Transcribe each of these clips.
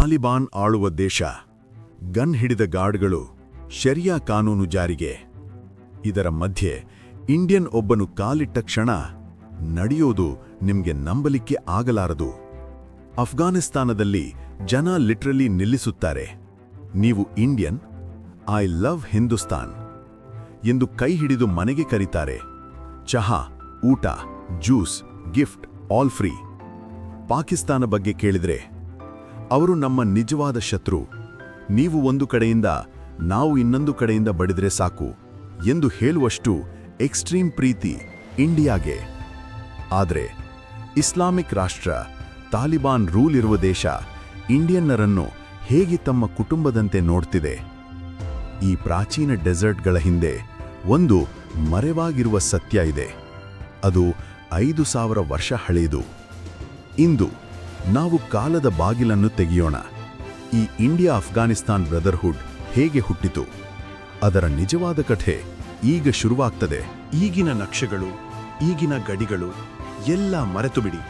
ತಾಲಿಬಾನ್ ಆಳುವ ದೇಶ, ಗನ್ ಹಿಡಿದ ಗಾರ್ಡ್ಗಳು ಶರಿಯಾ ಕಾನೂನು ಜಾರಿಗೆ. ಇದರ ಮಧ್ಯೆ ಇಂಡಿಯನ್ ಒಬ್ಬನು ಕಾಲಿಟ್ಟ ಕ್ಷಣ ನಡೆಯೋದು ನಿಮ್ಗೆ ನಂಬಲಿಕ್ಕೆ ಆಗಲಾರದು. ಅಫ್ಘಾನಿಸ್ತಾನದಲ್ಲಿ ಜನ ಲಿಟ್ರಲಿ ನಿಲ್ಲಿಸುತ್ತಾರೆ. ನೀವು ಇಂಡಿಯನ್, ಐ ಲವ್ ಹಿಂದೂಸ್ತಾನ್ ಎಂದು ಕೈ ಹಿಡಿದು ಮನೆಗೆ ಕರೀತಾರೆ. ಚಹಾ, ಊಟ, juice, gift, all free. Pakistan ಬಗ್ಗೆ ಕೇಳಿದ್ರೆ ಅವರು ನಮ್ಮ ನಿಜವಾದ ಶತ್ರು. ನೀವು ಒಂದು ಕಡೆಯಿಂದ, ನಾವು ಇನ್ನೊಂದು ಕಡೆಯಿಂದ ಬಡಿದ್ರೆ ಸಾಕು ಎಂದು ಹೇಳುವಷ್ಟು ಎಕ್ಸ್ಟ್ರೀಮ್ ಪ್ರೀತಿ ಇಂಡಿಯಾಗೆ. ಆದರೆ, ಇಸ್ಲಾಮಿಕ್ ರಾಷ್ಟ್ರ, ತಾಲಿಬಾನ್ ರೂಲ್ ಇರುವ ದೇಶ, ಇಂಡಿಯನ್ನರನ್ನು ಹೇಗೆ ತಮ್ಮ ಕುಟುಂಬದಂತೆ ನೋಡ್ತಿದೆ? ಈ ಪ್ರಾಚೀನ ಡೆಸರ್ಟ್ಗಳ ಹಿಂದೆ ಒಂದು ಮರೆವಾಗಿರುವ ಸತ್ಯ ಇದೆ. ಅದು ಐದು ಸಾವಿರ ವರ್ಷ ಹಳೆಯದು. ಇಂದು ನಾವು ಕಾಲದ ಬಾಗಿಲನ್ನು ತೆಗೆಯೋಣ. ಈ ಇಂಡಿಯಾ ಅಫ್ಘಾನಿಸ್ತಾನ್ ಬ್ರದರ್ಹುಡ್ ಹೇಗೆ ಹುಟ್ಟಿತು? ಅದರ ನಿಜವಾದ ಕಥೆ ಈಗ ಶುರುವಾಗ್ತದೆ. ಈಗಿನ ನಕ್ಷೆಗಳು, ಈಗಿನ ಗಡಿಗಳು ಎಲ್ಲ ಮರೆತು ಬಿಡಿ.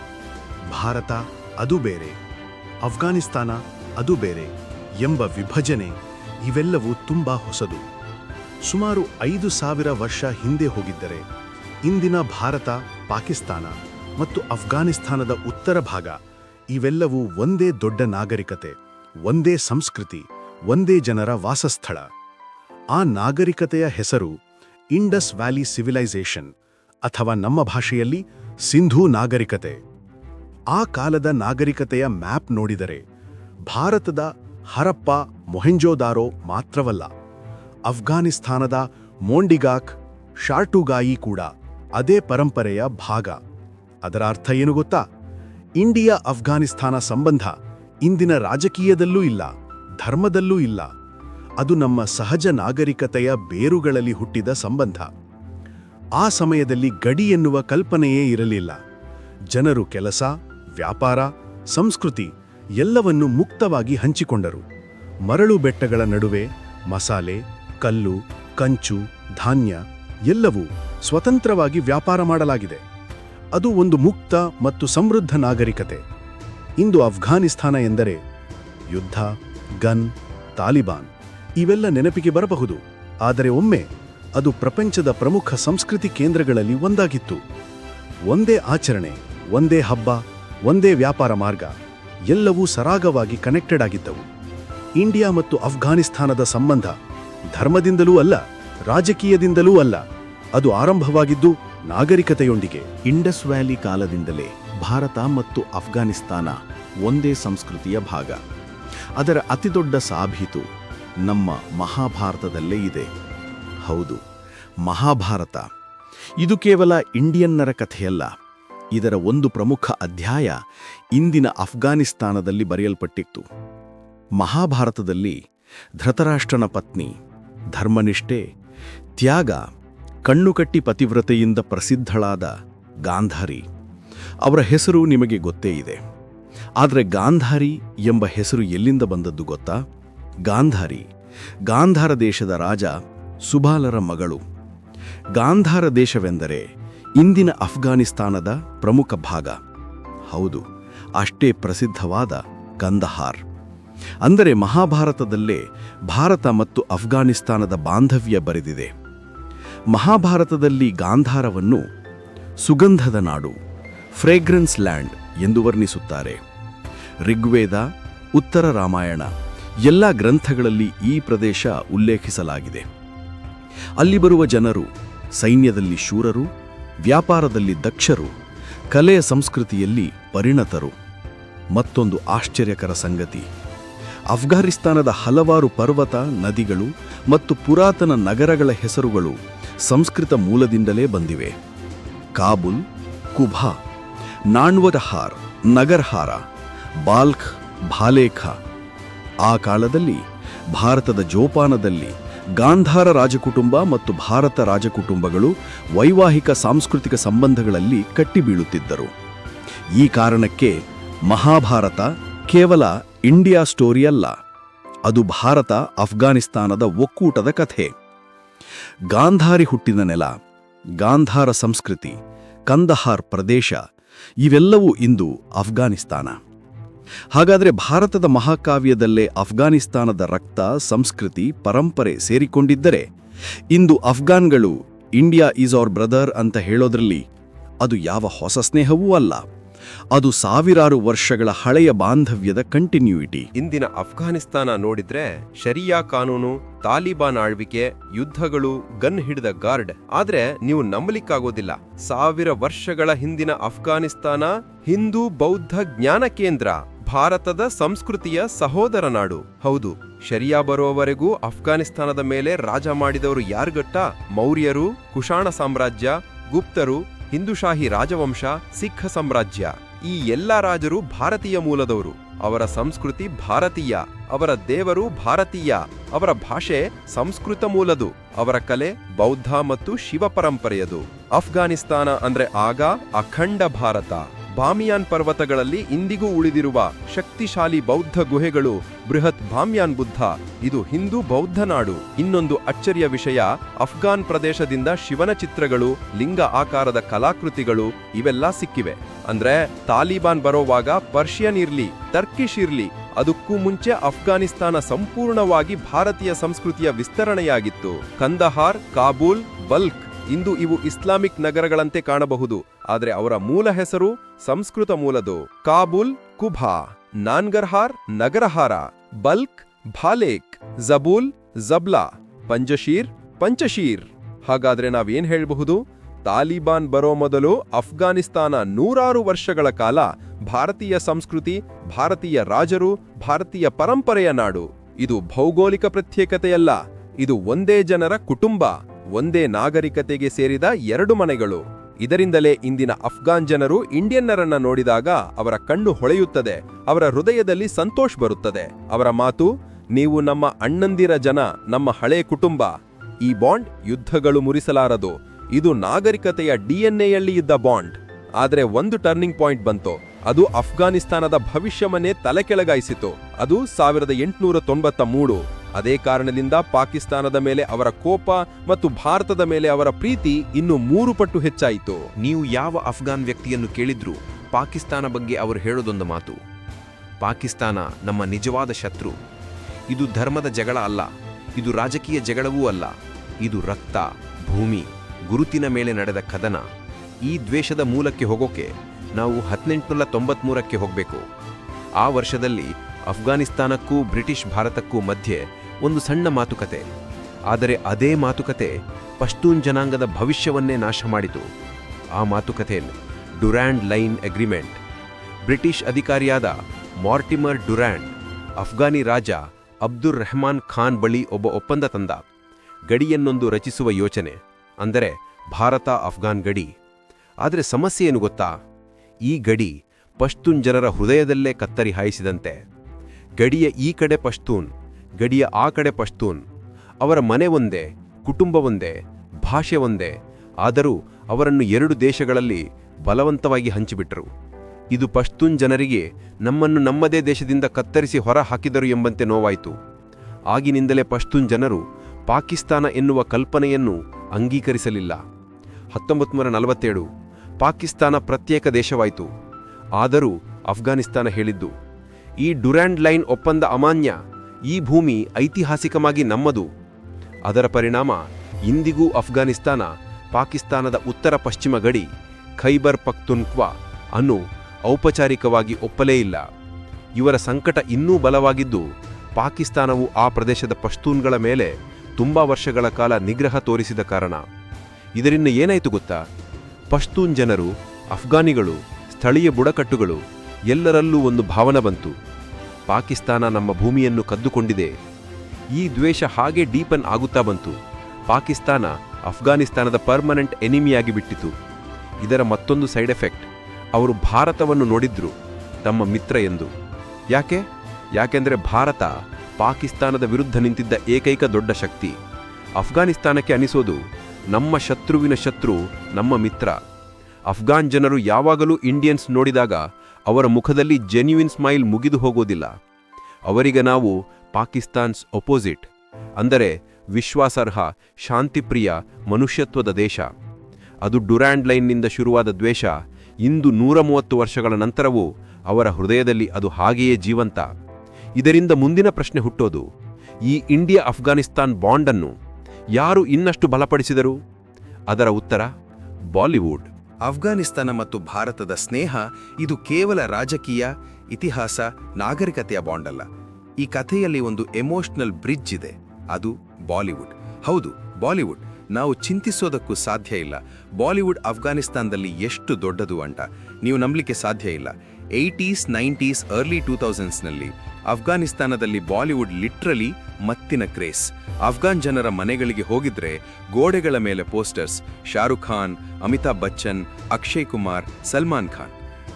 ಭಾರತ ಅದು ಬೇರೆ, ಅಫ್ಘಾನಿಸ್ತಾನ ಅದು ಬೇರೆ ಎಂಬ ವಿಭಜನೆ ಇವೆಲ್ಲವೂ ತುಂಬಾ ಹೊಸದು. ಸುಮಾರು ಐದು ಸಾವಿರ ವರ್ಷ ಹಿಂದೆ ಹೋಗಿದ್ದರೆ ಇಂದಿನ ಭಾರತ, ಪಾಕಿಸ್ತಾನ ಮತ್ತು ಅಫ್ಘಾನಿಸ್ತಾನದ ಉತ್ತರ ಭಾಗ ಇವೆಲ್ಲವೂ ಒಂದೇ ದೊಡ್ಡ ನಾಗರಿಕತೆ, ಒಂದೇ ಸಂಸ್ಕೃತಿ, ಒಂದೇ ಜನರ ವಾಸಸ್ಥಳ. ಆ ನಾಗರಿಕತೆಯ ಹೆಸರು ಇಂಡಸ್ ವ್ಯಾಲಿ ಸಿವಿಲೈಸೇಷನ್ ಅಥವಾ ನಮ್ಮ ಭಾಷೆಯಲ್ಲಿ ಸಿಂಧೂ ನಾಗರಿಕತೆ. ಆ ಕಾಲದ ನಾಗರಿಕತೆಯ ಮ್ಯಾಪ್ ನೋಡಿದರೆ ಭಾರತದ ಹರಪ್ಪ ಮೊಹೆಂಜೋದಾರೋ ಮಾತ್ರವಲ್ಲ, ಅಫ್ಘಾನಿಸ್ತಾನದ ಮೋಂಡಿಗಾಕ್ ಶಾರ್ಟುಗಾಯಿ ಕೂಡ ಅದೇ ಪರಂಪರೆಯ ಭಾಗ. ಅದರ ಅರ್ಥ ಏನು ಗೊತ್ತಾ? ಇಂಡಿಯಾ, ಅಫ್ಘಾನಿಸ್ತಾನ ಸಂಬಂಧ ಇಂದಿನ ರಾಜಕೀಯದಲ್ಲೂ ಇಲ್ಲ, ಧರ್ಮದಲ್ಲೂ ಇಲ್ಲ. ಅದು ನಮ್ಮ ಸಹಜ ನಾಗರಿಕತೆಯ ಬೇರುಗಳಲ್ಲಿ ಹುಟ್ಟಿದ ಸಂಬಂಧ. ಆ ಸಮಯದಲ್ಲಿ ಗಡಿ ಎನ್ನುವ ಕಲ್ಪನೆಯೇ ಇರಲಿಲ್ಲ. ಜನರು ಕೆಲಸ, ವ್ಯಾಪಾರ, ಸಂಸ್ಕೃತಿ ಎಲ್ಲವನ್ನು ಮುಕ್ತವಾಗಿ ಹಂಚಿಕೊಂಡರು. ಮರಳು ಬೆಟ್ಟಗಳ ನಡುವೆ ಮಸಾಲೆ, ಕಲ್ಲು, ಕಂಚು, ಧಾನ್ಯ ಎಲ್ಲವೂ ಸ್ವತಂತ್ರವಾಗಿ ವ್ಯಾಪಾರ ಮಾಡಲಾಗಿದೆ. ಅದು ಒಂದು ಮುಕ್ತ ಮತ್ತು ಸಮೃದ್ಧ ನಾಗರಿಕತೆ. ಇಂದು ಅಫ್ಘಾನಿಸ್ತಾನ ಎಂದರೆ ಯುದ್ಧ, ಗನ್, ತಾಲಿಬಾನ್ ಇವೆಲ್ಲ ನೆನಪಿಗೆ ಬರಬಹುದು. ಆದರೆ ಒಮ್ಮೆ ಅದು ಪ್ರಪಂಚದ ಪ್ರಮುಖ ಸಂಸ್ಕೃತಿ ಕೇಂದ್ರಗಳಲ್ಲಿ ಒಂದಾಗಿತ್ತು. ಒಂದೇ ಆಚರಣೆ, ಒಂದೇ ಹಬ್ಬ, ಒಂದೇ ವ್ಯಾಪಾರ ಮಾರ್ಗ ಎಲ್ಲವೂ ಸರಾಗವಾಗಿ ಕನೆಕ್ಟೆಡ್ ಆಗಿದ್ದವು. ಇಂಡಿಯಾ ಮತ್ತು ಅಫ್ಘಾನಿಸ್ತಾನದ ಸಂಬಂಧ ಧರ್ಮದಿಂದಲೂ ಅಲ್ಲ, ರಾಜಕೀಯದಿಂದಲೂ ಅಲ್ಲ, ಅದು ಆರಂಭವಾಗಿದ್ದು ನಾಗರಿಕತೆಯೊಂದಿಗೆ ಇಂಡಸ್ ವ್ಯಾಲಿ ಕಾಲದಿಂದಲೇ ಭಾರತ ಮತ್ತು ಅಫ್ಘಾನಿಸ್ತಾನ ಒಂದೇ ಸಂಸ್ಕೃತಿಯ ಭಾಗ. ಅದರ ಅತಿದೊಡ್ಡ ಸಾಬೀತು ನಮ್ಮ ಮಹಾಭಾರತದಲ್ಲೇ ಇದೆ. ಹೌದು, ಮಹಾಭಾರತ. ಇದು ಕೇವಲ ಇಂಡಿಯನ್ನರ ಕಥೆಯಲ್ಲ. ಇದರ ಒಂದು ಪ್ರಮುಖ ಅಧ್ಯಾಯ ಇಂದಿನ ಅಫ್ಘಾನಿಸ್ತಾನದಲ್ಲಿ ಬರೆಯಲ್ಪಟ್ಟಿತ್ತು. ಮಹಾಭಾರತದಲ್ಲಿ ಧೃತರಾಷ್ಟ್ರನ ಪತ್ನಿ, ಧರ್ಮನಿಷ್ಠೆ, ತ್ಯಾಗ ಕಣ್ಣುಕಟ್ಟಿ ಪತಿವ್ರತೆಯಿಂದ ಪ್ರಸಿದ್ಧಳಾದ ಗಾಂಧಾರಿ. ಅವರ ಹೆಸರು ನಿಮಗೆ ಗೊತ್ತೇ ಇದೆ. ಆದರೆ ಗಾಂಧಾರಿ ಎಂಬ ಹೆಸರು ಎಲ್ಲಿಂದ ಬಂದದ್ದು ಗೊತ್ತಾ? ಗಾಂಧಾರಿ, ಗಾಂಧಾರ ದೇಶದ ರಾಜ ಸುಬಾಲರ ಮಗಳು. ಗಾಂಧಾರ ದೇಶವೆಂದರೆ ಇಂದಿನ ಅಫ್ಘಾನಿಸ್ತಾನದ ಪ್ರಮುಖ ಭಾಗ. ಹೌದು, ಅಷ್ಟೇ ಪ್ರಸಿದ್ಧವಾದ ಕಂದಹಾರ್. ಅಂದರೆ ಮಹಾಭಾರತದಲ್ಲೇ ಭಾರತ ಮತ್ತು ಅಫ್ಘಾನಿಸ್ತಾನದ ಬಾಂಧವ್ಯ ಬರೆದಿದೆ. ಮಹಾಭಾರತದಲ್ಲಿ ಗಾಂಧಾರವನ್ನು ಸುಗಂಧದ ನಾಡು, ಫ್ರೇಗ್ರೆನ್ಸ್ ಲ್ಯಾಂಡ್ ಎಂದು ವರ್ಣಿಸುತ್ತಾರೆ. ಋಗ್ವೇದ, ಉತ್ತರ ರಾಮಾಯಣ ಎಲ್ಲ ಗ್ರಂಥಗಳಲ್ಲಿ ಈ ಪ್ರದೇಶ ಉಲ್ಲೇಖಿಸಲಾಗಿದೆ. ಅಲ್ಲಿ ಬರುವ ಜನರು, ಸೈನ್ಯದಲ್ಲಿ ಶೂರರು, ವ್ಯಾಪಾರದಲ್ಲಿ ದಕ್ಷರು, ಕಲೆಯ ಸಂಸ್ಕೃತಿಯಲ್ಲಿ ಪರಿಣತರು. ಮತ್ತೊಂದು ಆಶ್ಚರ್ಯಕರ ಸಂಗತಿ, ಅಫ್ಘಾನಿಸ್ತಾನದ ಹಲವಾರು ಪರ್ವತ, ನದಿಗಳು ಮತ್ತು ಪುರಾತನ ನಗರಗಳ ಹೆಸರುಗಳು ಸಂಸ್ಕೃತ ಮೂಲದಿಂದಲೇ ಬಂದಿವೆ. ಕಾಬುಲ್, ಕುಭಾ ನಾಣ್ವದಹಾರ್ ನಗರ್ಹಾರ ಬಾಲ್ಖ್, ಭಾಲೇಖ. ಆ ಕಾಲದಲ್ಲಿ ಭಾರತದ ಜೋಪಾನದಲ್ಲಿ ಗಾಂಧಾರ ರಾಜಕುಟುಂಬ ಮತ್ತು ಭಾರತ ರಾಜಕುಟುಂಬಗಳು ವೈವಾಹಿಕ ಸಾಂಸ್ಕೃತಿಕ ಸಂಬಂಧಗಳಲ್ಲಿ ಕಟ್ಟಿಬೀಳುತ್ತಿದ್ದರು. ಈ ಕಾರಣಕ್ಕೆ ಮಹಾಭಾರತ ಕೇವಲ ಇಂಡಿಯಾ ಸ್ಟೋರಿ ಅಲ್ಲ, ಅದು ಭಾರತ ಅಫ್ಘಾನಿಸ್ತಾನದ ಒಕ್ಕೂಟದ ಕಥೆ. ಗಾಂಧಾರಿ ಹುಟ್ಟಿದ ನೆಲ, ಗಾಂಧಾರ ಸಂಸ್ಕೃತಿ, ಕಂದಹಾರ್ ಪ್ರದೇಶ, ಇವೆಲ್ಲವೂ ಇಂದು ಅಫ್ಘಾನಿಸ್ತಾನ ಹಾಗಾದರೆ ಭಾರತದ ಮಹಾಕಾವ್ಯದಲ್ಲೇ ಅಫ್ಘಾನಿಸ್ತಾನದ ರಕ್ತ, ಸಂಸ್ಕೃತಿ, ಪರಂಪರೆ ಸೇರಿಕೊಂಡಿದ್ದರೆ ಇಂದು ಅಫ್ಘಾನ್ಗಳು ಇಂಡಿಯಾ ಈಸ್ ಅವರ್ ಬ್ರದರ್ ಅಂತ ಹೇಳೋದ್ರಲ್ಲಿ ಅದು ಯಾವ ಹೊಸ ಸ್ನೇಹವೂ ಅಲ್ಲ. ಅದು ಸಾವಿರಾರು ವರ್ಷಗಳ ಹಳೆಯ ಬಾಂಧವ್ಯದ ಕಂಟಿನ್ಯೂಟಿ ಇಂದಿನ ಅಫ್ಘಾನಿಸ್ತಾನ ನೋಡಿದ್ರೆ ಶರಿಯಾ ಕಾನೂನು, ತಾಲಿಬಾನ್ ಆಳ್ವಿಕೆ, ಯುದ್ಧಗಳು ಗನ್ ಹಿಡಿದ ಗಾರ್ಡ್. ಆದ್ರೆ ನೀವು ನಂಬಲಿಕ್ಕಾಗೋದಿಲ್ಲ. ಸಾವಿರ ವರ್ಷಗಳ ಹಿಂದಿನ ಅಫ್ಘಾನಿಸ್ತಾನ ಹಿಂದೂ ಬೌದ್ಧ ಜ್ಞಾನ ಕೇಂದ್ರ, ಭಾರತದ ಸಂಸ್ಕೃತಿಯ ಸಹೋದರ ನಾಡು. ಹೌದು, ಶರಿಯಾ ಬರುವವರೆಗೂ ಅಫ್ಘಾನಿಸ್ತಾನದ ಮೇಲೆ ರಾಜ ಮಾಡಿದವರು ಯಾರ್ಗಟ್ಟ? ಮೌರ್ಯರು, ಕುಶಾಣ ಸಾಮ್ರಾಜ್ಯ, ಗುಪ್ತರು ಹಿಂದೂಶಾಹಿ ರಾಜವಂಶ, ಸಿಖ್ ಸಾಮ್ರಾಜ್ಯ, ಈ ಎಲ್ಲಾ ರಾಜರು ಭಾರತೀಯ ಮೂಲದವರು. ಅವರ ಸಂಸ್ಕೃತಿ ಭಾರತೀಯ, ಅವರ ದೇವರು ಭಾರತೀಯ, ಅವರ ಭಾಷೆ ಸಂಸ್ಕೃತ ಮೂಲದು, ಅವರ ಕಲೆ ಬೌದ್ಧ ಮತ್ತು ಶಿವ ಪರಂಪರೆಯದು. ಅಫ್ಘಾನಿಸ್ತಾನ ಅಂದ್ರೆ ಆಗ ಅಖಂಡ ಭಾರತ. ಬಾಮಿಯಾನ್ ಪರ್ವತಗಳಲ್ಲಿ ಇಂದಿಗೂ ಉಳಿದಿರುವ ಶಕ್ತಿಶಾಲಿ ಬೌದ್ಧ ಗುಹೆಗಳು ಬೃಹತ್ ಬಾಮಿಯಾನ್ ಬುದ್ಧ. ಇದು ಹಿಂದೂ ಬೌದ್ಧ ನಾಡು. ಇನ್ನೊಂದು ಅಚ್ಚರಿಯ ವಿಷಯ, ಅಫ್ಘಾನ್ ಪ್ರದೇಶದಿಂದ ಶಿವನ ಚಿತ್ರಗಳು, ಲಿಂಗ ಆಕಾರದ ಕಲಾಕೃತಿಗಳು ಇವೆಲ್ಲ ಸಿಕ್ಕಿವೆ. ಅಂದ್ರೆ ತಾಲಿಬಾನ್ ಬರೋವಾಗ ಪರ್ಷಿಯನ್ ಇರ್ಲಿ, ಟರ್ಕಿಶ್ ಇರ್ಲಿ, ಅದಕ್ಕೂ ಮುಂಚೆ ಅಫ್ಘಾನಿಸ್ತಾನ ಸಂಪೂರ್ಣವಾಗಿ ಭಾರತೀಯ ಸಂಸ್ಕೃತಿಯ ವಿಸ್ತರಣೆಯಾಗಿತ್ತು. ಕಂದಹಾರ್, ಕಾಬೂಲ್ ಬಲ್ಕ್ ಇಂದು ಇವು ಇಸ್ಲಾಮಿಕ್ ನಗರಗಳಂತೆ ಕಾಣಬಹುದು. ಆದರೆ ಅವರ ಮೂಲ ಹೆಸರು ಸಂಸ್ಕೃತ ಮೂಲದು. ಕಾಬೂಲ್, ಕುಭಾ, ನಾನ್ಗರ್ಹಾರ್, ನಗರಹಾರ, ಬಲ್ಕ್, ಭಾಲೇಕ್, ಜಬೂಲ್, ಜಬ್ಲಾ, ಪಂಜಶೀರ್, ಪಂಚಶೀರ್. ಹಾಗಾದ್ರೆ ನಾವೇನ್ ಹೇಳಬಹುದು? ತಾಲಿಬಾನ್ ಬರೋ ಮೊದಲು ಅಫ್ಘಾನಿಸ್ತಾನ ನೂರಾರು ವರ್ಷಗಳ ಕಾಲ ಭಾರತೀಯ ಸಂಸ್ಕೃತಿ, ಭಾರತೀಯ ರಾಜರು, ಭಾರತೀಯ ಪರಂಪರೆಯ ನಾಡು. ಇದು ಭೌಗೋಳಿಕ ಪ್ರತ್ಯೇಕತೆಯಲ್ಲ, ಇದು ಒಂದೇ ಜನರ ಕುಟುಂಬ, ಒಂದೇ ನಾಗರಿಕತೆಗೆ ಸೇರಿದ ಎರಡು ಮನೆಗಳು. ಇದರಿಂದಲೇ ಇಂದಿನ ಅಫ್ಘಾನ್ ಜನರು ಇಂಡಿಯನ್ನರನ್ನ ನೋಡಿದಾಗ ಅವರ ಕಣ್ಣು ಹೊಳೆಯುತ್ತದೆ, ಅವರ ಹೃದಯದಲ್ಲಿ ಸಂತೋಷ್ ಬರುತ್ತದೆ. ಅವರ ಮಾತು, ನೀವು ನಮ್ಮ ಅಣ್ಣಂದಿರ ಜನ, ನಮ್ಮ ಹಳೆ ಕುಟುಂಬ, ಈ ಬಾಂಡ್ ಯುದ್ಧಗಳು ಮುರಿಸಲಾರದು. ಇದು ನಾಗರಿಕತೆಯ ಡಿಎನ್ಎಯಲ್ಲಿ ಇದ್ದ ಬಾಂಡ್. ಆದರೆ ಒಂದು ಟರ್ನಿಂಗ್ ಪಾಯಿಂಟ್ ಬಂತು. ಅದು ಅಫ್ಘಾನಿಸ್ತಾನದ ಭವಿಷ್ಯವನ್ನೇ ತಲೆಕೆಳಗಾಯಿಸಿತು ಅದು ಸಾವಿರದ ಎಂಟುನೂರ ತೊಂಬತ್ತ ಮೂರು. ಅದೇ ಕಾರಣದಿಂದ ಪಾಕಿಸ್ತಾನದ ಮೇಲೆ ಅವರ ಕೋಪ ಮತ್ತು ಭಾರತದ ಮೇಲೆ ಅವರ ಪ್ರೀತಿ ಇನ್ನು ಮೂರು ಪಟ್ಟು ಹೆಚ್ಚಾಯಿತು. ನೀವು ಯಾವ ಅಫ್ಘಾನ್ ವ್ಯಕ್ತಿಯನ್ನು ಕೇಳಿದ್ರೂ ಪಾಕಿಸ್ತಾನ ಬಗ್ಗೆ ಅವರು ಹೇಳೋದೊಂದು ಮಾತು. ಪಾಕಿಸ್ತಾನ ನಮ್ಮ ನಿಜವಾದ ಶತ್ರು. ಇದು ಧರ್ಮದ ಜಗಳ ಅಲ್ಲ, ಇದು ರಾಜಕೀಯ ಜಗಳವೂ ಅಲ್ಲ, ಇದು ರಕ್ತ, ಭೂಮಿ, ಗುರುತಿನ ಮೇಲೆ ನಡೆದ ಕದನ. ಈ ದ್ವೇಷದ ಮೂಲಕ್ಕೆ ಹೋಗೋಕೆ ನಾವು ಹದಿನೆಂಟುನೂರ ತೊಂಬತ್ಮೂರಕ್ಕೆ ಹೋಗಬೇಕು. ಆ ವರ್ಷದಲ್ಲಿ ಅಫ್ಘಾನಿಸ್ತಾನಕ್ಕೂ ಬ್ರಿಟಿಷ್ ಭಾರತಕ್ಕೂ ಮಧ್ಯೆ ಒಂದು ಸಣ್ಣ ಮಾತುಕತೆ. ಆದರೆ ಅದೇ ಮಾತುಕತೆ ಪಶ್ತೂನ್ ಜನಾಂಗದ ಭವಿಷ್ಯವನ್ನೇ ನಾಶ ಮಾಡಿತು. ಆ ಮಾತುಕತೆ ಡುರ್ಯಾಂಡ್ ಲೈನ್ ಅಗ್ರಿಮೆಂಟ್. ಬ್ರಿಟಿಷ್ ಅಧಿಕಾರಿಯಾದ ಮಾರ್ಟಿಮರ್ ಡುರ್ಯಾಂಡ್ ಅಫ್ಘಾನಿ ರಾಜ ಅಬ್ದುರ್ ರೆಹಮಾನ್ ಖಾನ್ ಬಳಿ ಒಬ್ಬ ಒಪ್ಪಂದ ತಂದ. ಗಡಿಯನ್ನೊಂದು ರಚಿಸುವ ಯೋಚನೆ, ಅಂದರೆ ಭಾರತ ಅಫ್ಘಾನ್ ಗಡಿ. ಆದರೆ ಸಮಸ್ಯೆ ಏನು ಗೊತ್ತಾ? ಈ ಗಡಿ ಪಶ್ತೂನ್ ಜನರ ಹೃದಯದಲ್ಲೇ ಕತ್ತರಿ ಹಾಯಿಸಿದಂತೆ. ಗಡಿಯ ಈ ಕಡೆ ಪಶ್ತೂನ್ ಗಡಿಯ ಆ ಕಡೆ ಪಶ್ತೂನ್. ಅವರ ಮನೆ ಒಂದೇ, ಕುಟುಂಬ ಒಂದೇ, ಭಾಷೆ ಒಂದೇ. ಆದರೂ ಅವರನ್ನು ಎರಡು ದೇಶಗಳಲ್ಲಿ ಬಲವಂತವಾಗಿ ಹಂಚಿಬಿಟ್ಟರು ಇದು ಪಶ್ತೂನ್ ಜನರಿಗೆ ನಮ್ಮನ್ನು ನಮ್ಮದೇ ದೇಶದಿಂದ ಕತ್ತರಿಸಿ ಹೊರ ಹಾಕಿದರು ಎಂಬಂತೆ ನೋವಾಯಿತು. ಆಗಿನಿಂದಲೇ ಪಶ್ತೂನ್ ಜನರು ಪಾಕಿಸ್ತಾನ ಎನ್ನುವ ಕಲ್ಪನೆಯನ್ನು ಅಂಗೀಕರಿಸಲಿಲ್ಲ. ಹತ್ತೊಂಬತ್ತು ನೂರ ನಲವತ್ತೇಳು, ಪಾಕಿಸ್ತಾನ ಪ್ರತ್ಯೇಕ ದೇಶವಾಯಿತು. ಆದರೂ ಅಫ್ಘಾನಿಸ್ತಾನ ಹೇಳಿದ್ದು, ಈ ಡುರ್ಯಾಂಡ್ ಲೈನ್ ಒಪ್ಪಂದ ಅಮಾನ್ಯ ಈ ಭೂಮಿ ಐತಿಹಾಸಿಕವಾಗಿ ನಮ್ಮದು. ಅದರ ಪರಿಣಾಮ ಇಂದಿಗೂ ಅಫ್ಘಾನಿಸ್ತಾನ, ಪಾಕಿಸ್ತಾನದ ಉತ್ತರ ಪಶ್ಚಿಮ ಗಡಿ ಖೈಬರ್ ಪಕ್ತುನ್ಕ್ವಾ ಅನ್ನು ಔಪಚಾರಿಕವಾಗಿ ಒಪ್ಪಲೇ ಇಲ್ಲ. ಇವರ ಸಂಕಟ ಇನ್ನೂ ಬಲವಾಗಿದ್ದು, ಪಾಕಿಸ್ತಾನವು ಆ ಪ್ರದೇಶದ ಪಶ್ತೂನ್ಗಳ ಮೇಲೆ ತುಂಬಾ ವರ್ಷಗಳ ಕಾಲ ನಿಗ್ರಹ ತೋರಿಸಿದ ಕಾರಣ. ಇದರಿಂದ ಏನಾಯಿತು ಗೊತ್ತಾ? ಪಶ್ತೂನ್ ಜನರು, ಅಫ್ಘಾನಿಗಳು, ಸ್ಥಳೀಯ ಬುಡಕಟ್ಟುಗಳು ಎಲ್ಲರಲ್ಲೂ ಒಂದು ಭಾವನೆ ಬಂತು. ಪಾಕಿಸ್ತಾನ ನಮ್ಮ ಭೂಮಿಯನ್ನು ಕದ್ದುಕೊಂಡಿದೆ. ಈ ದ್ವೇಷ ಹಾಗೆ ಡೀಪನ್ ಆಗುತ್ತಾ ಬಂತು. ಪಾಕಿಸ್ತಾನ ಅಫ್ಘಾನಿಸ್ತಾನದ ಪರ್ಮನೆಂಟ್ ಎನಿಮಿಯಾಗಿ ಬಿಟ್ಟಿತು. ಇದರ ಮತ್ತೊಂದು ಸೈಡ್ ಎಫೆಕ್ಟ್, ಅವರು ಭಾರತವನ್ನು ನೋಡಿದ್ರು, ತಮ್ಮ ಮಿತ್ರ ಎಂದು. ಯಾಕೆ? ಯಾಕೆಂದರೆ ಭಾರತ ಪಾಕಿಸ್ತಾನದ ವಿರುದ್ಧ ನಿಂತಿದ್ದ ಏಕೈಕ ದೊಡ್ಡ ಶಕ್ತಿ. ಅಫ್ಘಾನಿಸ್ತಾನಕ್ಕೆ ಅನಿಸೋದು, ನಮ್ಮ ಶತ್ರುವಿನ ಶತ್ರು ನಮ್ಮ ಮಿತ್ರ. ಅಫ್ಘಾನ್ ಜನರು ಯಾವಾಗಲೂ ಇಂಡಿಯನ್ಸ್ ನೋಡಿದಾಗ ಅವರ ಮುಖದಲ್ಲಿ ಜೆನ್ಯುಯಿನ್ ಸ್ಮೈಲ್ ಮುಗಿದು ಹೋಗೋದಿಲ್ಲ. ಅವರಿಗೆ ನಾವು ಪಾಕಿಸ್ತಾನ್ಸ್ ಅಪೋಸಿಟ್ ಅಂದರೆ ವಿಶ್ವಾಸಾರ್ಹ, ಶಾಂತಿಪ್ರಿಯ, ಮನುಷ್ಯತ್ವದ ದೇಶ. ಅದು ಡುರ್ಯಾಂಡ್ ಲೈನ್ನಿಂದ ಶುರುವಾದ ದ್ವೇಷ. ಇಂದು ನೂರ ಮೂವತ್ತು ವರ್ಷಗಳ ನಂತರವೂ ಅವರ ಹೃದಯದಲ್ಲಿ ಅದು ಹಾಗೆಯೇ ಜೀವಂತ. ಇದರಿಂದ ಮುಂದಿನ ಪ್ರಶ್ನೆ ಹುಟ್ಟೋದು, ಈ ಇಂಡಿಯಾ ಅಫ್ಘಾನಿಸ್ತಾನ್ ಬಾಂಡನ್ನು ಯಾರು ಇನ್ನಷ್ಟು ಬಲಪಡಿಸಿದರು? ಅದರ ಉತ್ತರ, ಬಾಲಿವುಡ್. ಅಫ್ಘಾನಿಸ್ತಾನ ಮತ್ತು ಭಾರತದ ಸ್ನೇಹ, ಇದು ಕೇವಲ ರಾಜಕೀಯ, ಇತಿಹಾಸ, ನಾಗರಿಕತೆಯ ಬಾಂಡ್ ಈ ಕಥೆಯಲ್ಲಿ ಒಂದು ಎಮೋಷನಲ್ ಬ್ರಿಡ್ಜ್ ಇದೆ. ಅದು ಬಾಲಿವುಡ್. ಹೌದು, ಬಾಲಿವುಡ್. ನಾವು ಚಿಂತಿಸೋದಕ್ಕೂ ಸಾಧ್ಯ ಇಲ್ಲ. ಬಾಲಿವುಡ್ ಅಫ್ಘಾನಿಸ್ತಾನದಲ್ಲಿ ಎಷ್ಟು ದೊಡ್ಡದು ಅಂಟ ನೀವು ನಂಬಲಿಕ್ಕೆ ಸಾಧ್ಯ ಇಲ್ಲ. ಏಯ್ಟೀಸ್, ನೈಂಟೀಸ್, ಅರ್ಲಿ ಟೂ ತೌಸಂಡ್ಸ್ನಲ್ಲಿ ಅಫ್ಘಾನಿಸ್ತಾನದಲ್ಲಿ ಬಾಲಿವುಡ್ ಲಿಟ್ರಲಿ ಮತ್ತಿನ ಕ್ರೇಸ್. ಅಫ್ಘಾನ್ ಜನರ ಮನೆಗಳಿಗೆ ಹೋಗಿದ್ರೆ ಗೋಡೆಗಳ ಮೇಲೆ ಪೋಸ್ಟರ್ಸ್, ಶಾರುಖ್ ಖಾನ್, ಅಮಿತಾಬ್ ಬಚ್ಚನ್, ಅಕ್ಷಯ್ ಕುಮಾರ್, ಸಲ್ಮಾನ್ ಖಾನ್.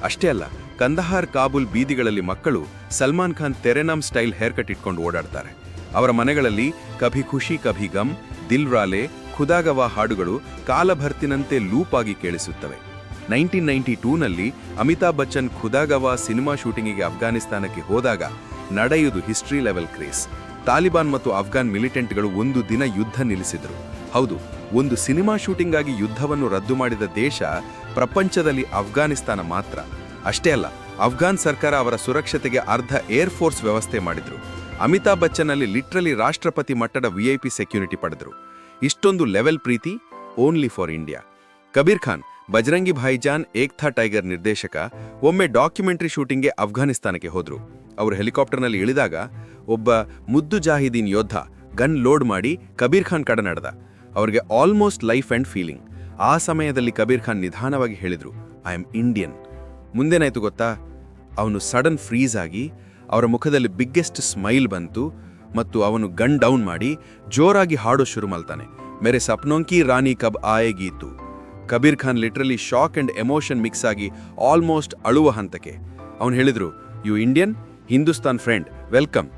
ಅಷ್ಟೇ ಅಲ್ಲ, ಕಂದಹಾರ್ ಕಾಬೂಲ್ ಬೀದಿಗಳಲ್ಲಿ ಮಕ್ಕಳು Salman Khan Tere Naam style hair cut ಇಟ್ಕೊಂಡು ಓಡಾಡ್ತಾರೆ. ಅವರ ಮನೆಗಳಲ್ಲಿ ಕಭಿ ಖುಷಿ, ಕಭಿ ಗಮ್ ದಿಲ್ ರಾಲೆ, ಖುದಾಗವಾ ಹಾಡುಗಳು ಕಾಲಭರ್ತಿನಂತೆ ಲೂಪಾಗಿ ಕೇಳಿಸುತ್ತವೆ. ನೈನ್ಟೀನ್ ನೈನ್ಟಿ ಟೂನಲ್ಲಿ ಅಮಿತಾಬ್ ಬಚ್ಚನ್ ಖುದಾಗವಾ ಸಿನಿಮಾ ಶೂಟಿಂಗಿಗೆ ಅಫ್ಘಾನಿಸ್ತಾನಕ್ಕೆ ಹೋದಾಗ ನಡೆಯುವುದು ಹಿಸ್ಟ್ರಿ ಲೆವೆಲ್ ಕ್ರೇಸ್ ತಾಲಿಬಾನ್ ಮತ್ತು ಅಫ್ಘಾನ್ ಮಿಲಿಟೆಂಟ್ಗಳು ಒಂದು ದಿನ ಯುದ್ಧ ನಿಲ್ಲಿಸಿದರು. ಹೌದು, ಒಂದು ಸಿನಿಮಾ ಶೂಟಿಂಗ್ ಆಗಿ ಯುದ್ಧವನ್ನು ರದ್ದು ಮಾಡಿದ ದೇಶ ಪ್ರಪಂಚದಲ್ಲಿ ಅಫ್ಘಾನಿಸ್ತಾನ ಮಾತ್ರ. ಅಷ್ಟೇ ಅಲ್ಲ, ಅಫ್ಘಾನ್ ಸರ್ಕಾರ ಅವರ ಸುರಕ್ಷತೆಗೆ ಅರ್ಧ ಏರ್ ಫೋರ್ಸ್ ವ್ಯವಸ್ಥೆ ಮಾಡಿದ್ರು. ಅಮಿತಾಬ್ ಬಚ್ಚನ್ ಅಲ್ಲಿ ಲಿಟ್ರಲಿ ರಾಷ್ಟ್ರಪತಿ ಮಟ್ಟದ ವಿಐಪಿ ಸೆಕ್ಯೂರಿಟಿ ಪಡೆದರು. ಇಷ್ಟೊಂದು level Preethi, only for India. Kabir Khan Bajrangi Bhaijaan Ek Tha Tiger ನಿರ್ದೇಶಕ ಒಮ್ಮೆ ಡಾಕ್ಯುಮೆಂಟರಿ ಶೂಟಿಂಗ್ಗೆ ಅಫ್ಘಾನಿಸ್ತಾನಕ್ಕೆ ಹೋದ್ರು. ಅವರು ಹೆಲಿಕಾಪ್ಟರ್ನಲ್ಲಿ ಇಳಿದಾಗ ಒಬ್ಬ ಮುದ್ದು ಜಾಹಿದೀನ್ ಯೋಧ ಗನ್ ಲೋಡ್ ಮಾಡಿ ಕಬೀರ್ ಖಾನ್ ಕಡೆ ನಡೆದ ಅವರಿಗೆ ಆಲ್ಮೋಸ್ಟ್ ಲೈಫ್ ಅಂಡ್ ಫೀಲಿಂಗ್. ಆ ಸಮಯದಲ್ಲಿ ಕಬೀರ್ ಖಾನ್ ನಿಧಾನವಾಗಿ ಹೇಳಿದರು, ಐ ಆಮ್ ಇಂಡಿಯನ್. ಮುಂದೇನಾಯ್ತು ಗೊತ್ತಾ? ಅವನು ಸಡನ್ ಫ್ರೀಸ್ ಆಗಿ ಅವರ ಮುಖದಲ್ಲಿ ಬಿಗ್ಗೆಸ್ಟ್ ಸ್ಮೈಲ್ ಬಂತು ಮತ್ತು ಅವನು ಗನ್ ಡೌನ್ ಮಾಡಿ ಜೋರಾಗಿ ಹಾಡೋ ಶುರು ಮಾಡ್ತಾನೆ ಮೇರೆ ಸಪ್ನೋಂಕಿ ರಾಣಿ ಕಬ್ ಆಯೇಗೀತು Kabir Khan literally shock and emotion mix ಆಗಿ ಆಲ್ಮೋಸ್ಟ್ ಅಳುವ ಹಂತಕ್ಕೆ. ಅವನು ಹೇಳಿದರು you Indian Hindustan friend welcome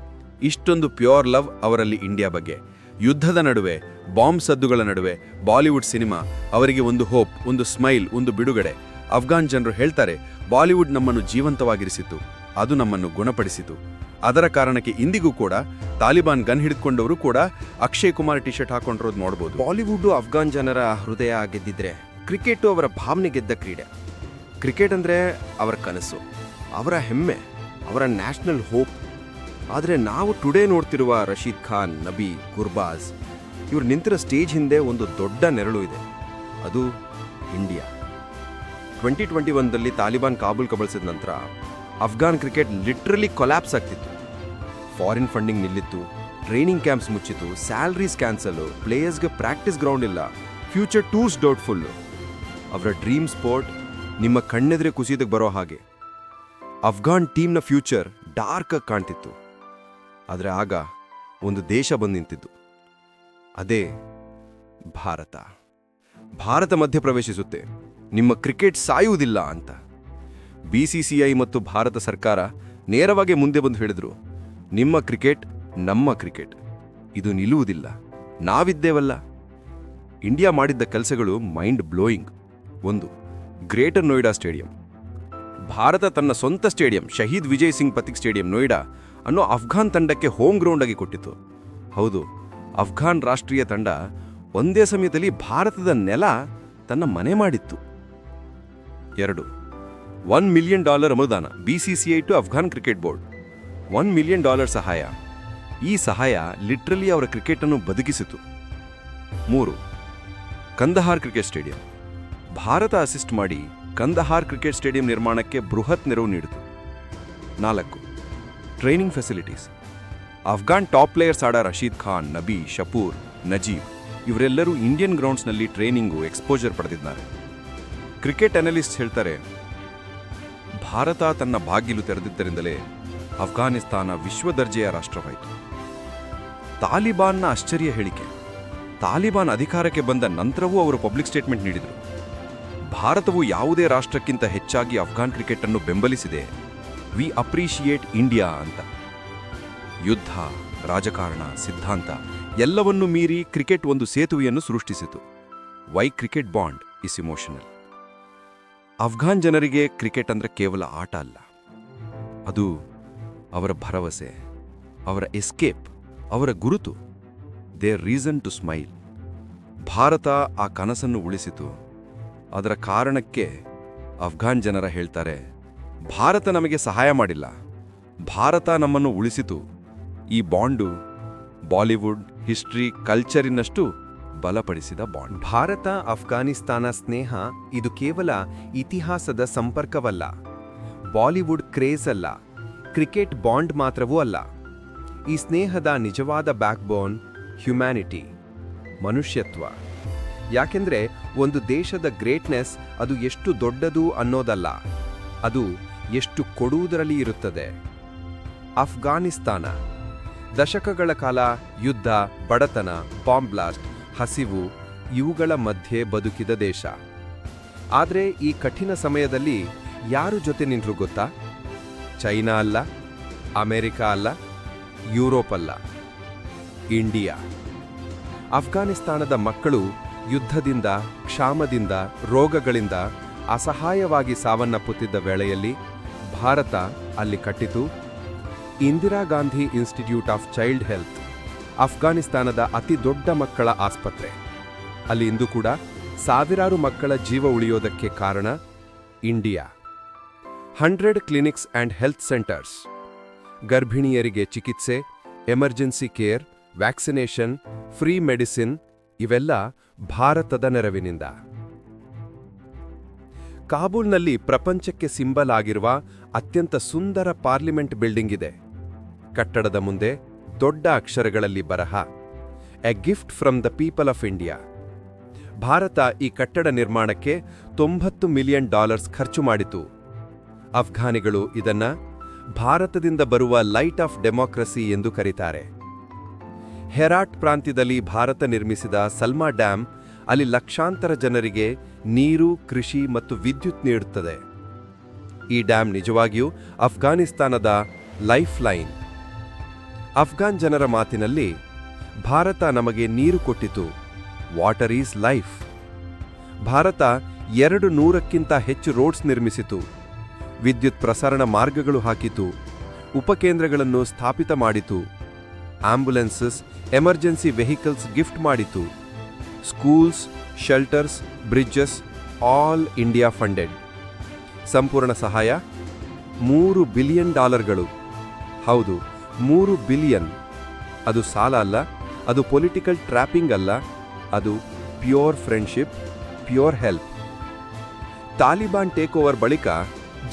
ಇಷ್ಟೊಂದು ಪ್ಯೂರ್ ಲವ್ ಅವರಲ್ಲಿ ಇಂಡಿಯಾ ಬಗ್ಗೆ. ಯುದ್ಧದ ನಡುವೆ ಬಾಂಬ್ ಸದ್ದುಗಳ ನಡುವೆ ಬಾಲಿವುಡ್ ಸಿನಿಮಾ ಅವರಿಗೆ ಒಂದು ಹೋಪ್ ಒಂದು ಸ್ಮೈಲ್ ಒಂದು ಬಿಡುಗಡೆ. ಅಫ್ಘಾನ್ ಜನರು ಹೇಳ್ತಾರೆ ಬಾಲಿವುಡ್ ನಮ್ಮನ್ನು ಜೀವಂತವಾಗಿರಿಸಿತು ಅದು ನಮ್ಮನ್ನು ಗುಣಪಡಿಸಿತು. ಅದರ ಕಾರಣಕ್ಕೆ ಇಂದಿಗೂ ಕೂಡ, ತಾಲಿಬಾನ್ ಗನ್ ಹಿಡಿದುಕೊಂಡವರು ಕೂಡ ಅಕ್ಷಯ್ ಕುಮಾರ್ ಟಿ ಶರ್ಟ್ ಹಾಕೊಂಡಿರೋದು ನೋಡ್ಬೋದು. ಬಾಲಿವುಡ್ ಅಫ್ಘಾನ್ ಜನರ ಹೃದಯ ಗೆದ್ದಿದ್ರೆ ಕ್ರಿಕೆಟ್ ಅವರ ಭಾವನೆ ಗೆದ್ದ ಕ್ರೀಡೆ. ಕ್ರಿಕೆಟ್ ಅಂದರೆ ಅವರ ಕನಸು, ಅವರ ಹೆಮ್ಮೆ, ಅವರ ನ್ಯಾಷನಲ್ ಹೋಪ್. ಆದರೆ ನಾವು ಟುಡೇ ನೋಡ್ತಿರುವ ರಶೀದ್ ಖಾನ್, ನಬಿ, ಗುರ್ಬಾಜ್, ಇವರು ನಿಂತಿರೋ ಸ್ಟೇಜ್ ಹಿಂದೆ ಒಂದು ದೊಡ್ಡ ನೆರಳು ಇದೆ. ಅದು ಇಂಡಿಯಾ. ಟ್ವೆಂಟಿ ಟ್ವೆಂಟಿ ಒನ್ದಲ್ಲಿ ತಾಲಿಬಾನ್ ಕಾಬೂಲ್ ಕಬಳಿಸಿದ ನಂತರ ಅಫ್ಘಾನ್ ಕ್ರಿಕೆಟ್ ಲಿಟ್ರಲಿ ಕೊಲ್ಯಾಪ್ಸ್ ಆಗ್ತಿತ್ತು. ಫಾರಿನ್ ಫಂಡಿಂಗ್ ನಿಲ್ಲಿತ್ತು, ಟ್ರೈನಿಂಗ್ ಕ್ಯಾಂಪ್ಸ್ ಮುಚ್ಚಿತು ಸ್ಯಾಲ್ರೀಸ್ ಕ್ಯಾನ್ಸಲ್, ಪ್ಲೇಯರ್ಸ್ಗೆ ಪ್ರಾಕ್ಟೀಸ್ ಗ್ರೌಂಡ್ ಇಲ್ಲ, ಫ್ಯೂಚರ್ ಟೂರ್ಸ್ ಡೌಟ್ಫುಲ್ಲು. ಅವರ ಡ್ರೀಮ್ ಸ್ಪೋರ್ಟ್ ನಿಮ್ಮ ಕಣ್ಣೆದ್ರೆ ಕುಸಿದಕ್ಕೆ ಬರೋ ಹಾಗೆ. ಅಫ್ಘಾನ್ ಟೀಮ್ನ ಫ್ಯೂಚರ್ ಡಾರ್ಕ್ ಆಗಿ ಕಾಣ್ತಿತ್ತು. ಆದರೆ ಆಗ ಒಂದು ದೇಶ ಬಂದು ನಿಂತಿದ್ದು ಅದೇ ಭಾರತ. ಭಾರತ ಮಧ್ಯ ಪ್ರವೇಶಿಸುತ್ತೆ. ನಿಮ್ಮ ಕ್ರಿಕೆಟ್ ಸಾಯುವುದಿಲ್ಲ ಅಂತ. ಬಿಸಿ ಸಿ ಐ ಮತ್ತು ಭಾರತ ಸರ್ಕಾರ ನೇರವಾಗಿ ಮುಂದೆ ಬಂದು ಹೇಳಿದ್ರು, ನಿಮ್ಮ ಕ್ರಿಕೆಟ್ ನಮ್ಮ ಕ್ರಿಕೆಟ್. ಇದು ನಿಲ್ಲುವುದಿಲ್ಲ. ನಾವಿದ್ದೇವಲ್ಲ. ಇಂಡಿಯಾ ಮಾಡಿದ್ದ ಕೆಲಸಗಳು ಮೈಂಡ್ ಬ್ಲೋಯಿಂಗ್. ಒಂದು ಗ್ರೇಟರ್ ನೋಯ್ಡಾ ಸ್ಟೇಡಿಯಂ ಭಾರತ ತನ್ನ ಸ್ವಂತ ಸ್ಟೇಡಿಯಂ, ಶಹೀದ್ ವಿಜಯ್ ಸಿಂಗ್ ಪತಿಕ್ ಸ್ಟೇಡಿಯಂ ನೋಯ್ಡಾ ಅನ್ನೋ ಅಫ್ಘಾನ್ ತಂಡಕ್ಕೆ ಹೋಮ್ ಗ್ರೌಂಡ್ ಆಗಿ ಕೊಟ್ಟಿತು ಹೌದು, ಅಫ್ಘಾನ್ ರಾಷ್ಟ್ರೀಯ ತಂಡ ಒಂದೇ ಸಮಯದಲ್ಲಿ ಭಾರತದ ನೆಲ ತನ್ನ ಮನೆ ಮಾಡಿತ್ತು. ಎರಡು ಒನ್ ಮಿಲಿಯನ್ ಡಾಲರ್ ಅನುದಾನ BCCI to Afghan cricket board one million dollar ಸಹಾಯ. ಈ ಸಹಾಯ ಲಿಟ್ರಲಿ ಅವರ ಕ್ರಿಕೆಟ್ ಅನ್ನು ಬದುಕಿಸಿತು. ಮೂರು Kandahar cricket stadium Bharat assist ಮಾಡಿ ಕಂದಹಾರ್ ಕ್ರಿಕೆಟ್ ಸ್ಟೇಡಿಯಂ ನಿರ್ಮಾಣಕ್ಕೆ ಬೃಹತ್ ನೆರವು ನೀಡಿತು. ನಾಲ್ಕು, training facilities. Afghan top players ಆಡ ರಶೀದ್ ಖಾನ್, ನಬಿ, ಶಪೂರ್, ನಜೀಬ್ ಇವರೆಲ್ಲರೂ ಇಂಡಿಯನ್ ಗ್ರೌಂಡ್ಸ್ನಲ್ಲಿ ಟ್ರೈನಿಂಗು, ಎಕ್ಸ್ಪೋಜರ್ ಪಡೆದಿದ್ದಾರೆ. ಕ್ರಿಕೆಟ್ ಅನಲಿಸ್ಟ್ ಹೇಳ್ತಾರೆ, ಭಾರತ ತನ್ನ ಬಾಗಿಲು ತೆರೆದಿದ್ದರಿಂದಲೇ ಅಫ್ಘಾನಿಸ್ತಾನ ವಿಶ್ವ ದರ್ಜೆಯ ರಾಷ್ಟ್ರವಾಯಿತು. ತಾಲಿಬಾನ್ನ ಆಶ್ಚರ್ಯ ಹೇಳಿಕೆ. ತಾಲಿಬಾನ್ ಅಧಿಕಾರಕ್ಕೆ ಬಂದ ನಂತರವೂ ಅವರು ಪಬ್ಲಿಕ್ ಸ್ಟೇಟ್ಮೆಂಟ್ ನೀಡಿದರು. ಭಾರತವು ಯಾವುದೇ ರಾಷ್ಟ್ರಕ್ಕಿಂತ ಹೆಚ್ಚಾಗಿ ಅಫ್ಘಾನ್ ಕ್ರಿಕೆಟ್ ಅನ್ನು ಬೆಂಬಲಿಸಿದೆ. ವಿ ಅಪ್ರಿಷಿಯೇಟ್ ಇಂಡಿಯಾ ಅಂತ. ಯುದ್ಧ, ರಾಜಕಾರಣ, ಸಿದ್ಧಾಂತ ಎಲ್ಲವನ್ನೂ ಮೀರಿ ಕ್ರಿಕೆಟ್ ಒಂದು ಸೇತುವೆಯನ್ನು ಸೃಷ್ಟಿಸಿತು. Why cricket bond is emotional. Afghan ಜನರಿಗೆ ಕ್ರಿಕೆಟ್ ಅಂದ್ರೆ ಕೇವಲ ಆಟ ಅಲ್ಲ. ಅದು ಅವರ ಭರವಸೆ, ಅವರ ಎಸ್ಕೇಪ್ ಅವರ ಗುರುತು. The reason to smile Bharat ಆ ಕನಸನ್ನು ಉಳಿಸಿತು. ಅದರ ಕಾರಣಕ್ಕೆ ಅಫ್ಘಾನ್ ಜನರ ಹೇಳ್ತಾರೆ, ಭಾರತ ನಮಗೆ ಸಹಾಯ ಮಾಡಿಲ್ಲ. ಭಾರತ ನಮ್ಮನ್ನು ಉಳಿಸಿತು. ಈ ಬಾಂಡು ಬಾಲಿವುಡ್, ಹಿಸ್ಟ್ರಿ, ಕಲ್ಚರಿನಷ್ಟು ಬಲಪಡಿಸಿದ ಬಾಂಡ್. ಭಾರತ, ಅಫ್ಘಾನಿಸ್ತಾನ ಸ್ನೇಹ ಇದು ಕೇವಲ ಇತಿಹಾಸದ ಸಂಪರ್ಕವಲ್ಲ, ಬಾಲಿವುಡ್ ಕ್ರೇಜ್ ಅಲ್ಲ, ಕ್ರಿಕೆಟ್ ಬಾಂಡ್ ಮಾತ್ರವೂ ಅಲ್ಲ. ಈ ಸ್ನೇಹದ ನಿಜವಾದ ಬ್ಯಾಕ್ಬೋನ್ ಹ್ಯುಮ್ಯಾನಿಟಿ ಮನುಷ್ಯತ್ವ. ಯಾಕೆಂದ್ರೆ ಒಂದು ದೇಶದ ಗ್ರೇಟ್ನೆಸ್ ಅದು ಎಷ್ಟು ದೊಡ್ಡದು ಅನ್ನೋದಲ್ಲ. ಅದು ಎಷ್ಟು ಕೊಡುವುದರಲ್ಲಿ ಇರುತ್ತದೆ. ಅಫ್ಘಾನಿಸ್ತಾನ ದಶಕಗಳ ಕಾಲ ಯುದ್ಧ, ಬಡತನ ಬಾಂಬ್ ಬ್ಲಾಸ್ಟ್ ಹಸಿವು, ಇವುಗಳ ಮಧ್ಯೆ ಬದುಕಿದ ದೇಶ. ಆದರೆ ಈ ಕಠಿಣ ಸಮಯದಲ್ಲಿ ಯಾರು ಜೊತೆ ನಿಂತರು ಗೊತ್ತಾ? ಚೈನಾ ಅಲ್ಲ, ಅಮೆರಿಕ ಅಲ್ಲ, ಯುರೋಪ್ ಅಲ್ಲ. ಇಂಡಿಯಾ. ಅಫ್ಘಾನಿಸ್ತಾನದ ಮಕ್ಕಳು ಯುದ್ಧದಿಂದ, ಕ್ಷಾಮದಿಂದ, ರೋಗಗಳಿಂದ ಅಸಹಾಯವಾಗಿ ಸಾವನ್ನಪ್ಪುತ್ತಿದ್ದ ವೇಳೆಯಲ್ಲಿ ಭಾರತ ಅಲ್ಲಿ ಕಟ್ಟಿತು. Indira Gandhi institute of child health ಅಫ್ಘಾನಿಸ್ತಾನದ ಅತಿ ದೊಡ್ಡ ಮಕ್ಕಳ ಆಸ್ಪತ್ರೆ. ಅಲ್ಲಿ ಇಂದು ಕೂಡ ಸಾವಿರಾರು ಮಕ್ಕಳ ಜೀವ ಉಳಿಯೋದಕ್ಕೆ ಕಾರಣ India. Hundred clinics and health centres. ಗರ್ಭಿಣಿಯರಿಗೆ ಚಿಕಿತ್ಸೆ, emergency care, vaccination, free medicine ಇವೆಲ್ಲ ಭಾರತದ ನೆರವಿನಿಂದ. ಕಾಬೂಲ್ನಲ್ಲಿ ಪ್ರಪಂಚಕ್ಕೆ ಸಿಂಬಲ್ ಆಗಿರುವ ಅತ್ಯಂತ ಸುಂದರ ಪಾರ್ಲಿಮೆಂಟ್ ಬಿಲ್ಡಿಂಗ್ ಇದೆ. ಕಟ್ಟಡದ ಮುಂದೆ ದೊಡ್ಡ ಅಕ್ಷರಗಳಲ್ಲಿ ಬರಹ, a gift from the people of India. Bharat ಈ ಕಟ್ಟಡ ನಿರ್ಮಾಣಕ್ಕೆ ತೊಂಬತ್ತು ಮಿಲಿಯನ್ ಡಾಲರ್ಸ್ ಖರ್ಚು ಮಾಡಿತು. ಅಫ್ಘಾನಿಗಳು ಇದನ್ನ ಭಾರತದಿಂದ ಬರುವ ಲೈಟ್ ಆಫ್ ಡೆಮಾಕ್ರಸಿ ಎಂದು ಕರೀತಾರೆ. ಹೆರಾಟ್ ಪ್ರಾಂತ್ಯದಲ್ಲಿ ಭಾರತ ನಿರ್ಮಿಸಿದ ಸಲ್ಮಾ ಡ್ಯಾಂ ಅಲ್ಲಿ ಲಕ್ಷಾಂತರ ಜನರಿಗೆ ನೀರು, ಕೃಷಿ ಮತ್ತು ವಿದ್ಯುತ್ ನೀಡುತ್ತದೆ. ಈ ಡ್ಯಾಂ ನಿಜವಾಗಿಯೂ ಅಫ್ಘಾನಿಸ್ತಾನದ ಲೈಫ್ ಲೈನ್ ಅಫ್ಘಾನ್ ಜನರ ಮಾತಿನಲ್ಲಿ, ಭಾರತ ನಮಗೆ ನೀರು ಕೊಟ್ಟಿತು. Water is life. ಭಾರತ ಎರಡು ನೂರಕ್ಕಿಂತ ಹೆಚ್ಚು ರೋಡ್ಸ್ ನಿರ್ಮಿಸಿತು. ವಿದ್ಯುತ್ ಪ್ರಸರಣ ಮಾರ್ಗಗಳು ಹಾಕಿತು. ಉಪಕೇಂದ್ರಗಳನ್ನು ಸ್ಥಾಪಿತ ಮಾಡಿತು. ಆಂಬ್ಯುಲೆನ್ಸಸ್ ಎಮರ್ಜೆನ್ಸಿ ವೆಹಿಕಲ್ಸ್ ಗಿಫ್ಟ್ ಮಾಡಿತು. Schools, shelters, bridges, all India funded. ಸಂಪೂರ್ಣ ಸಹಾಯ, ಮೂರು ಬಿಲಿಯನ್ ಡಾಲರ್ಗಳು. ಹೌದು, ಮೂರು ಬಿಲಿಯನ್. ಅದು ಸಾಲ ಅಲ್ಲ, ಅದು ಪೊಲಿಟಿಕಲ್ ಟ್ರ್ಯಾಪಿಂಗ್ ಅಲ್ಲ, ಅದು pure friendship, pure help. Taliban take over ಬಳಿಕ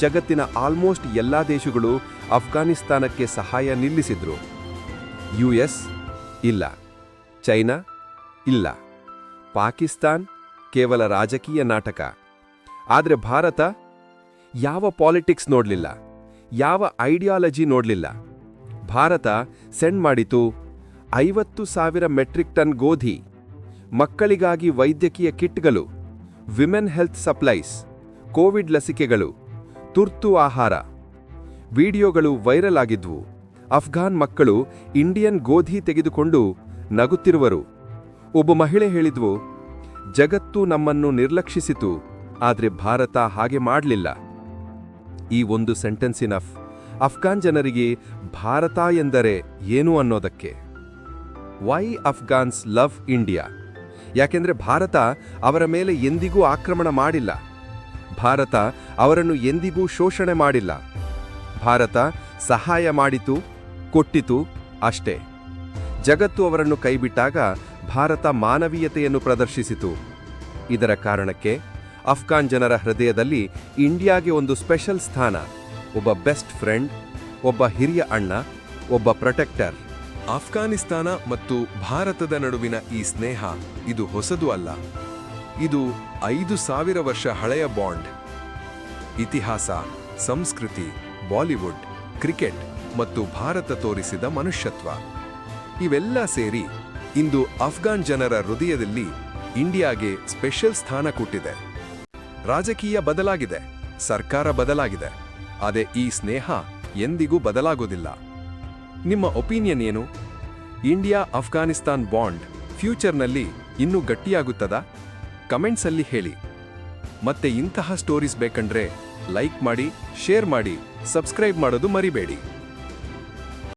ಜಗತ್ತಿನ ಆಲ್ಮೋಸ್ಟ್ ಎಲ್ಲ ದೇಶಗಳು ಅಫ್ಘಾನಿಸ್ತಾನಕ್ಕೆ ಸಹಾಯ ನಿಲ್ಲಿಸಿದ್ರು. ಯುಎಸ್ ಇಲ್ಲ. ಚೈನಾ ಇಲ್ಲ. ಪಾಕಿಸ್ತಾನ್ ಕೇವಲ ರಾಜಕೀಯ ನಾಟಕ. ಆದರೆ ಭಾರತ ಯಾವ ಪಾಲಿಟಿಕ್ಸ್ ನೋಡಲಿಲ್ಲ, ಯಾವ ಐಡಿಯಾಲಜಿ ನೋಡಲಿಲ್ಲ. ಭಾರತ ಸೆಂಡ್ ಮಾಡಿತು ಐವತ್ತು ಸಾವಿರ ಮೆಟ್ರಿಕ್ ಟನ್ ಗೋಧಿ, ಮಕ್ಕಳಿಗಾಗಿ ವೈದ್ಯಕೀಯ ಕಿಟ್ಗಳು, ವಿಮೆನ್ ಹೆಲ್ತ್ ಸಪ್ಲೈಸ್, ಕೋವಿಡ್ ಲಸಿಕೆಗಳು, ತುರ್ತು ಆಹಾರ. ವಿಡಿಯೋಗಳು ವೈರಲ್ ಆಗಿದ್ವು. ಅಫ್ಘಾನ್ ಮಕ್ಕಳು ಇಂಡಿಯನ್ ಗೋಧಿ ತೆಗೆದುಕೊಂಡು ನಗುತ್ತಿರುವರು. ಒಬ್ಬ ಮಹಿಳೆ ಹೇಳಿದ್ವು, ಜಗತ್ತು ನಮ್ಮನ್ನು ನಿರ್ಲಕ್ಷಿಸಿತು, ಆದರೆ ಭಾರತ ಹಾಗೆ ಮಾಡಲಿಲ್ಲ. ಈ ಒಂದು ಸೆಂಟೆನ್ಸ್ ಇನಫ್ ಅಫ್ಘಾನ್ ಜನರಿಗೆ ಭಾರತ ಎಂದರೆ ಏನು ಅನ್ನೋದಕ್ಕೆ? ವೈ ಅಫ್ಘಾನ್ಸ್ ಲವ್ ಇಂಡಿಯಾ ಯಾಕೆಂದರೆ ಭಾರತ ಅವರ ಮೇಲೆ ಎಂದಿಗೂ ಆಕ್ರಮಣ ಮಾಡಿಲ್ಲ. ಭಾರತ ಅವರನ್ನು ಎಂದಿಗೂ ಶೋಷಣೆ ಮಾಡಿಲ್ಲ. ಭಾರತ ಸಹಾಯ ಮಾಡಿತು ಕೊಟ್ಟಿತು ಅಷ್ಟೇ. ಜಗತ್ತು ಅವರನ್ನು ಕೈಬಿಟ್ಟಾಗ ಭಾರತ ಮಾನವೀಯತೆಯನ್ನು ಪ್ರದರ್ಶಿಸಿತು. ಇದರ ಕಾರಣಕ್ಕೆ ಅಫ್ಘಾನ್ ಜನರ ಹೃದಯದಲ್ಲಿ ಇಂಡಿಯಾಗೆ ಒಂದು ಸ್ಪೆಷಲ್ ಸ್ಥಾನ, ಒಬ್ಬ ಬೆಸ್ಟ್ ಫ್ರೆಂಡ್, ಒಬ್ಬ ಹಿರಿಯ ಅಣ್ಣ, ಒಬ್ಬ ಪ್ರೊಟೆಕ್ಟರ್. ಅಫ್ಘಾನಿಸ್ತಾನ ಮತ್ತು ಭಾರತದ ನಡುವಿನ ಈ ಸ್ನೇಹ ಇದು ಹೊಸದು ಅಲ್ಲ. ಇದು ಐದು ಸಾವಿರ ವರ್ಷ ಹಳೆಯ ಬಾಂಡ್. ಇತಿಹಾಸ, ಸಂಸ್ಕೃತಿ, ಬಾಲಿವುಡ್, ಕ್ರಿಕೆಟ್. ಮತ್ತು ಭಾರತ ತೋರಿಸಿದ ಮನುಷ್ಯತ್ವ. ಇವೆಲ್ಲ ಸೇರಿ ಇಂದು ಅಫ್ಘಾನ್ ಜನರ ಹೃದಯದಲ್ಲಿ ಇಂಡಿಯಾಗೆ ಸ್ಪೆಷಲ್ ಸ್ಥಾನ ಕೊಟ್ಟಿದೆ. ರಾಜಕೀಯ ಬದಲಾಗಿದೆ, ಸರ್ಕಾರ ಬದಲಾಗಿದೆ, ಆದರೆ ಈ ಸ್ನೇಹ ಎಂದಿಗೂ ಬದಲಾಗೋದಿಲ್ಲ. ನಿಮ್ಮ ಒಪಿನಿಯನ್ ಏನು? ಇಂಡಿಯಾ ಅಫ್ಘಾನಿಸ್ತಾನ್ ಬಾಂಡ್ ಫ್ಯೂಚರ್ನಲ್ಲಿ ಇನ್ನೂ ಗಟ್ಟಿಯಾಗುತ್ತದಾ? ಕಮೆಂಟ್ಸಲ್ಲಿ ಹೇಳಿ. ಮತ್ತೆ ಇಂತಹ ಸ್ಟೋರೀಸ್ ಬೇಕಂದ್ರೆ ಲೈಕ್ ಮಾಡಿ, ಶೇರ್ ಮಾಡಿ, ಸಬ್ಸ್ಕ್ರೈಬ್ ಮಾಡೋದು ಮರಿಬೇಡಿ.